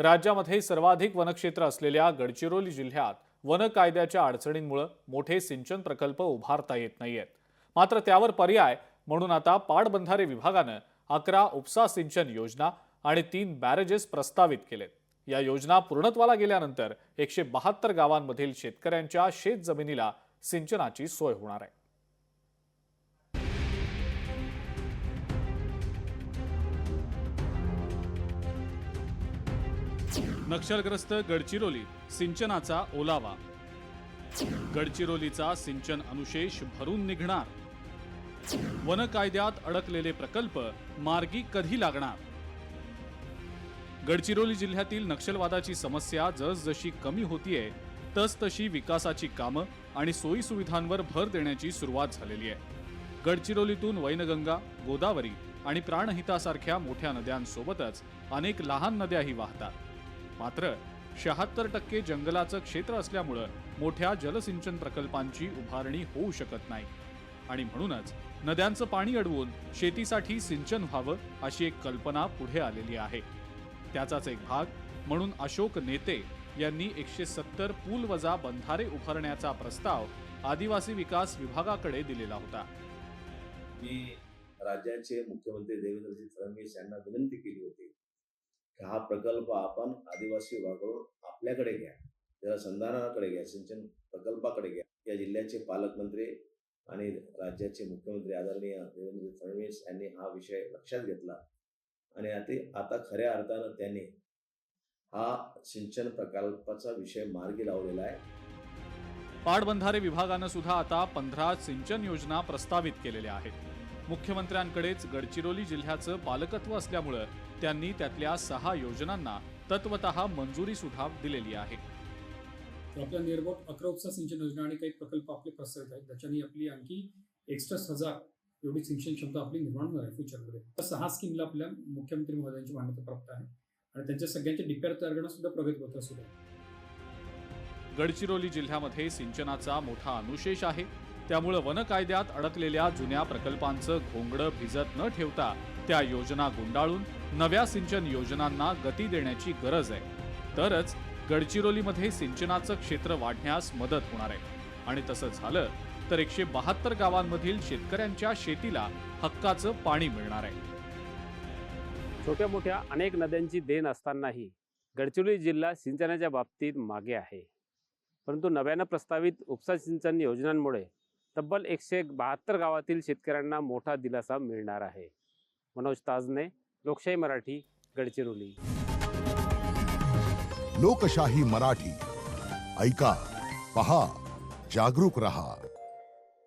राज्यामध्ये सर्वाधिक वनक्षेत्र असलेल्या गडचिरोली जिल्ह्यात वन कायद्याच्या अडचणींमुळे मोठे सिंचन प्रकल्प उभारता येत नाहीयेत. मात्र त्यावर पर्याय म्हणून आता पाटबंधारे विभागानं अकरा उपसा सिंचन योजना आणि तीन बॅरेजेस प्रस्तावित केलेत. या योजना पूर्णत्वाला गेल्यानंतर एकशे बहात्तर गावांमधील शेतकऱ्यांच्या शेत जमिनीला सिंचनाची सोय होणार आहे. नक्षलग्रस्त गडचिरोली सिंचनाचा ओलावा. गडचिरोलीचा सिंचन अनुशेष भरून निघणार. वन कायद्यात अडकलेले प्रकल्प मार्गी कधी लागणार? गडचिरोली जिल्ह्यातील नक्षलवादाची समस्या जसजशी कमी होतीये तस तशी विकासाची कामं आणि सोयी सुविधांवर भर देण्याची सुरुवात झालेली आहे. गडचिरोलीतून वैनगंगा गोदावरी आणि प्राणहितासारख्या मोठ्या नद्यांसोबतच अनेक लहान नद्याही वाहतात. मात्र शहात्तर टक्के जंगलाचं क्षेत्र असल्यामुळं मोठ्या जलसिंचन प्रकल्पांची उभारणी होऊ शकत नाही. आणि म्हणूनच नद्यांचं पाणी अडवून शेतीसाठी सिंचन व्हावं अशी एक कल्पना पुढे आलेली आहे. त्याचाच एक भाग म्हणून अशोक नेते यांनी एकशे सत्तर पूल वजा बंधारे उभारण्याचा प्रस्ताव आदिवासी विकास विभागाकडे दिलेला होता. मी राज्याचे मुख्यमंत्री देवेंद्रजी फडणवीस यांना विनंती केली होती. हा प्रकल्प आपण आदिवासी विभागाकडून आपल्याकडे घ्या. जलसंधारणाकडे घ्या सिंचन प्रकल्पाकडे घ्या. या जिल्ह्याचे पालकमंत्री आणि राज्याचे मुख्यमंत्री आदरणीय देवेंद्र फडणवीस यांनी हा विषय लक्षात घेतला. आणि आता आता खऱ्या अर्थानं त्यांनी हा सिंचन प्रकल्पाचा विषय मार्गी लावलेला आहे. पाटबंधारे विभागानं सुद्धा आता पंधरा सिंचन योजना प्रस्तावित केलेल्या आहेत. मुख्यमंत्र्यांकडेच गडचिरोली जिल्ह्याचं पालकत्व असल्यामुळं त्यांनी त्यातल्या सहा योजनांना तत्वतः मंजुरी सुद्धा दिलेली आहे. आपल्या निअरबाउट अकरा उपसा सिंचन योजना आणि काही प्रकल्प आपले प्रस्तावित आहेत. त्याच्याने आपली आणखी एक्स्ट्रा हजार एवढी सिंचन क्षमता आपली निर्माण होणार आहे फ्युचरमध्ये तर सहा स्कीमला आपल्या मुख्यमंत्री महोदयांची मान्यता प्राप्त आहे. आणि त्यांच्या सगळ्यांच्या डिपेअर तयार करणं सुद्धा प्रगतीपत्र सुरू आहे. गडचिरोली जिल्ह्यामध्ये सिंचनाचा मोठा अनुशेष आहे. त्यामुळं वन कायद्यात अडकलेल्या जुन्या प्रकल्पांचं घोंगडं भिजत न ठेवता त्या योजना गुंडाळून नव्या सिंचन योजनांना गती देण्याची गरज आहे. तरच गडचिरोलीमध्ये सिंचनाचं क्षेत्र वाढण्यास मदत होणार आहे. आणि तसं झालं तर एकशे बहात्तर गावांमधील शेतकऱ्यांच्या शेतीला हक्काचं पाणी मिळणार आहे. छोट्या मोठ्या अनेक नद्यांची देण असतानाही गडचिरोली जिल्हा सिंचनाच्या बाबतीत मागे आहे. परंतु नव्यानं प्रस्तावित उपसा सिंचन योजनांमुळे तब्बल एकशे बहात्तर गावातील शेतकऱ्यांना मोठा दिलासा मिळणार आहे. मनोज ताजने, लोकशाही मराठी, गडचिरोली. लोकशाही मराठी. ऐका, पहा, जागरूक रहा.